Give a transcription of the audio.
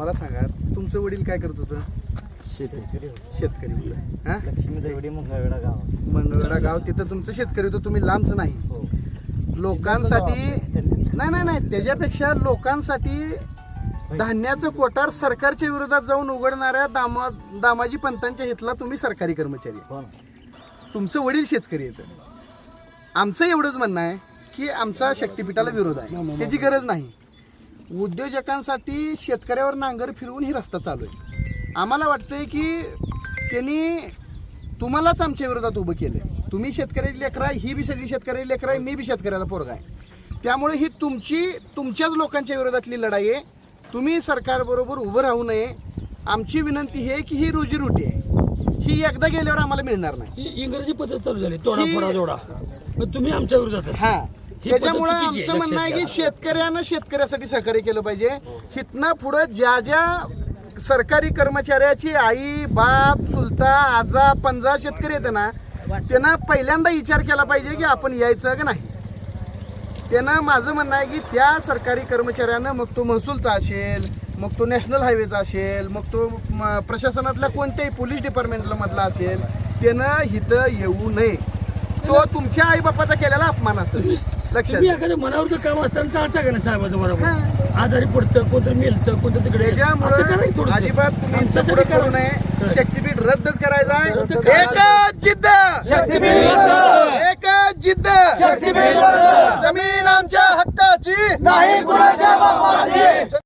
मला सांगा तुमचं वडील काय करत होतं? शेतकरी शेतकरी होतं. हा? लक्ष्मी देवडी मंगळवेढा गाव तिथं तुमचं शेतकरी होतं तुम्ही लांबच नाही. हो. लोकांसाठी नाही नाही नाही त्याच्यापेक्षा लोकांसाठी धान्याचं कोठार सरकारच्या विरोधात जाऊन उघडणाऱ्या दामा दामाजी पंतांच्या हितला तुम्ही सरकारी कर्मचारी. कोण तुमचं वडील शेतकरी येतं आमचं एवढंच म्हणणं आहे की आमचा शक्तिपीठाला विरोध आहे. त्याची गरज नाही. उद्योजकांसाठी शेतकऱ्यावर नांगर फिरवून ही रस्ता चालू आहे. आम्हाला वाटतंय की त्यांनी तुम्हालाच आमच्या विरोधात उभं केलं तुम्ही शेतकऱ्याची लेकरं आहे ही बी सगळी शेतकऱ्याची लेकरं आहे मी बी शेतकऱ्याला पोरगा आहे. त्यामुळे ही तुमची तुमच्याच लोकांच्या विरोधातली लढाई आहे. तुम्ही सरकारबरोबर उभं राहू नये. आमची विनंती ही आहे की ही रोजीरोटी आहे. ही एकदा गेल्यावर आम्हाला मिळणार नाही. ही इंग्रजी पद्धत चालू झाली तोडा फोडा जोडा. मग तुम्ही आमच्या विरोधात ही. त्याच्यामुळे आमचं म्हणणं आहे की. शेतकऱ्यानं शेतकऱ्यासाठी सहकार्य केलं पाहिजे. हिथनं पुढं ज्या ज्या सरकारी कर्मचाऱ्याची आई बाप चुलता आजा पंजा शेतकरी येते ना त्यांना पहिल्यांदा विचार केला पाहिजे की आपण यायचं का नाही. त्यानं माझं म्हणणं आहे की त्या सरकारी कर्मचाऱ्यानं मग तो महसूलचा असेल मग तो नॅशनल हायवेचा असेल मग तो प्रशासनातल्या कोणत्याही पोलीस डिपार्टमेंटला मधला असेल त्यानं इथं येऊ नये. तो तुमच्या आई बापाचा केलेला अपमान असेल. लक्षात. तुम्ही घ्या. एखाद्या मनावरचं काम असताना टाळता का नाही साहेबाचं बरोबर? हा. आजारी पडतं कोणतरी मेलतं कोणतं तिकडे असं त्याच्यामुळे करायचं थोडंसं. अजिबात तुम्ही पुढे करू करा. नये. शक्तीपीठ रद्दच करायचं रद्द आहे. एकच जिद्द. एकच जिद्द. जमीन आमच्या हक्काची. नाही कुणाच्या बापाची.